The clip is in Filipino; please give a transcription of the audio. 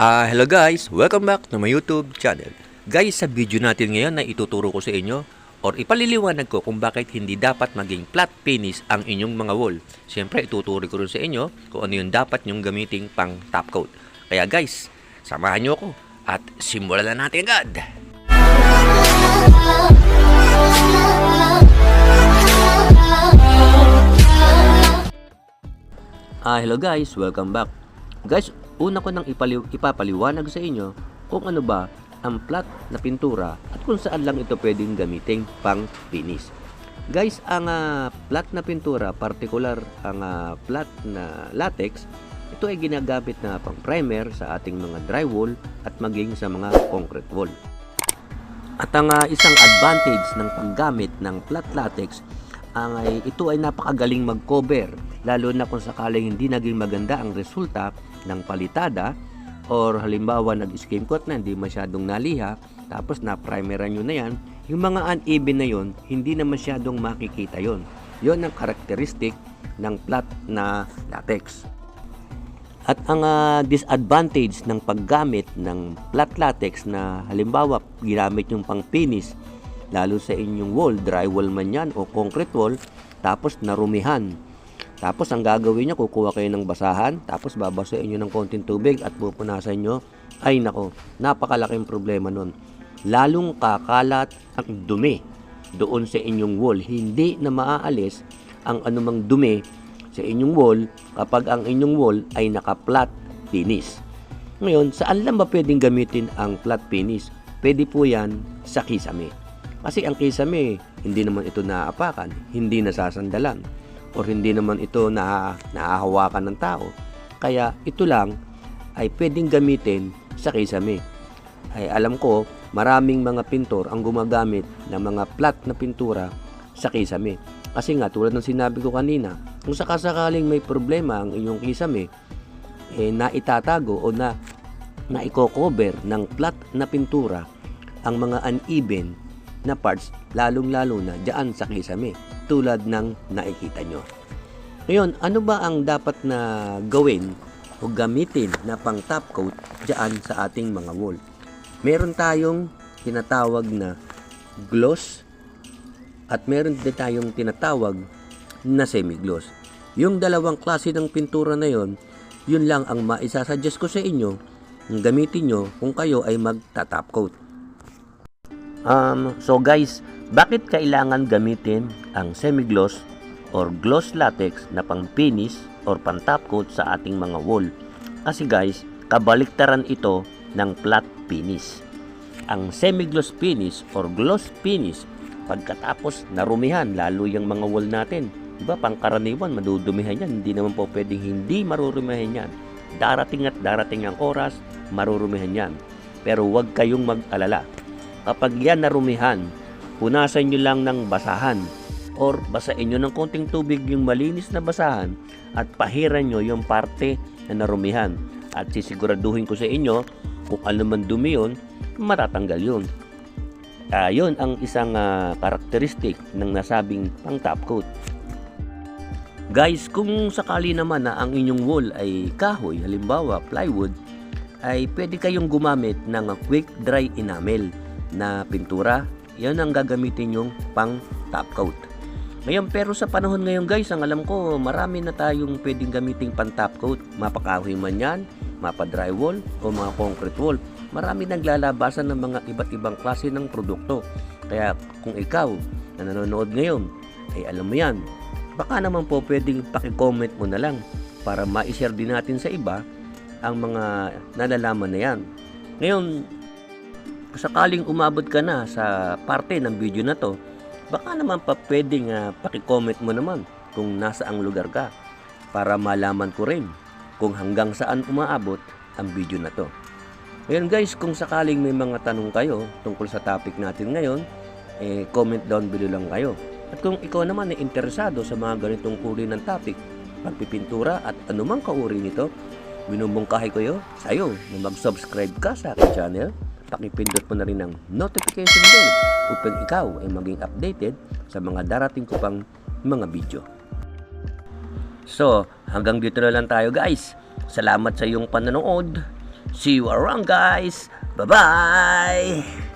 Ah, hello guys! Welcome back to my YouTube channel. Guys, sa video natin ngayon na ituturo ko sa inyo or ipaliliwanag ko kung bakit hindi dapat maging flat finish ang inyong mga wall. Siyempre, ituturo ko rin sa inyo kung ano yung dapat nyong gamiting pang top coat. Kaya guys, samahan nyo ako at simulan na natin agad! Ah, hello guys, welcome back. Guys, una ko nang ipaliw, ipapaliwanag sa inyo kung ano ba ang flat na pintura at kung saan lang ito pwedeng gamitin pang finish. Guys, ang ah, flat na pintura, particular ang ah, flat na latex, ito ay ginagamit na pang primer sa ating mga drywall at maging sa mga concrete wall. At ang ah, isang advantage ng paggamit ng flat latex ang ay ito ay napakagaling mag-cover lalo na kung sakaling hindi naging maganda ang resulta ng palitada or halimbawa nag-skim coat na hindi masyadong naliha tapos na-primeran nyo na yan yung mga uneven na yon hindi na masyadong makikita yon yon ang karakteristik ng flat na latex. At ang ah, disadvantage ng paggamit ng flat latex na halimbawa ginamit yung pang finish lalo sa inyong wall, drywall man yan o concrete wall, tapos narumihan. Tapos ang gagawin nyo, kukuha kayo ng basahan, tapos babasahin nyo ng konting tubig at pupunasan nyo, ay nako, napakalaking problema nun. Lalong kakalat ang dumi doon sa inyong wall. Hindi na maaalis ang anumang dumi sa inyong wall kapag ang inyong wall ay naka-flat finish. Ngayon, saan lang ba pwedeng gamitin ang flat finish? Pwede po yan sa kisame. Kasi ang kisame, hindi naman ito naaapakan, hindi nasasandalan, or hindi naman ito na naahawakan ng tao. Kaya ito lang ay pwedeng gamitin sa kisame. Ay alam ko, maraming mga pintor ang gumagamit ng mga flat na pintura sa kisame. Kasi nga, tulad ng sinabi ko kanina, kung sakasakaling may problema ang inyong kisame, eh, na itatago o na na i-cover ng flat na pintura ang mga uneven na parts lalong-lalo na diyan sa kisame tulad ng nakikita nyo. Ngayon, ano ba ang dapat na gawin o gamitin na pang top coat diyan sa ating mga wall? Meron tayong tinatawag na gloss at meron din tayong tinatawag na semi-gloss. Yung dalawang klase ng pintura na yon, yun lang ang maisasuggest ko sa inyo gamitin nyo kung kayo ay mag-top coat. Um, so guys, bakit kailangan gamitin ang semi-gloss or gloss latex na pang finish or pang top coat sa ating mga wall? Kasi guys, kabaliktaran ito ng flat finish. Ang semi-gloss finish or gloss finish, pagkatapos narumihan, lalo yung mga wall natin, Diba, pangkaraniwan, madudumihan yan. Hindi naman po pwedeng hindi marurumihan yan. Darating at darating ang oras, marurumihan yan. Pero huwag kayong mag-alala. Kapag yan narumihan, punasan nyo lang ng basahan or basain nyo ng konting tubig yung malinis na basahan at pahiran nyo yung parte na narumihan. At sisiguraduhin ko sa inyo kung ano man dumi yun, matatanggal yun. Uh, yun ang isang uh, karakteristik ng nasabing pang top coat. Guys, kung sakali naman na ang inyong wall ay kahoy, halimbawa plywood, ay pwede kayong gumamit ng quick dry enamel na pintura. Yan ang gagamitin yung pang top coat. Ngayon, pero sa panahon ngayon guys, ang alam ko, marami na tayong pwedeng gamiting pang top coat. Mapakahoy man yan, mapa drywall o mga concrete wall. Marami naglalabasan ng mga iba't ibang klase ng produkto. Kaya kung ikaw na nanonood ngayon, ay alam mo yan, baka naman po pwedeng pakicomment mo na lang para ma-share din natin sa iba ang mga nalalaman na yan. Ngayon, sakaling umabot ka na sa parte ng video na to, baka naman pa pwedeng uh, pakicomment mo naman kung nasa ang lugar ka para malaman ko rin kung hanggang saan umaabot ang video na to. Ngayon guys, kung sakaling may mga tanong kayo tungkol sa topic natin ngayon, eh, comment down below lang kayo. At kung ikaw naman ay interesado sa mga ganitong uri ng topic, pagpipintura at anumang kauri nito, binumbungkahi ko yo sa iyo na mag-subscribe ka sa aking channel. Pakipindot mo na rin ang notification bell upang ikaw ay maging updated sa mga darating ko pang mga video. So, hanggang dito na lang tayo guys. Salamat sa iyong panonood. See you around guys. Bye-bye!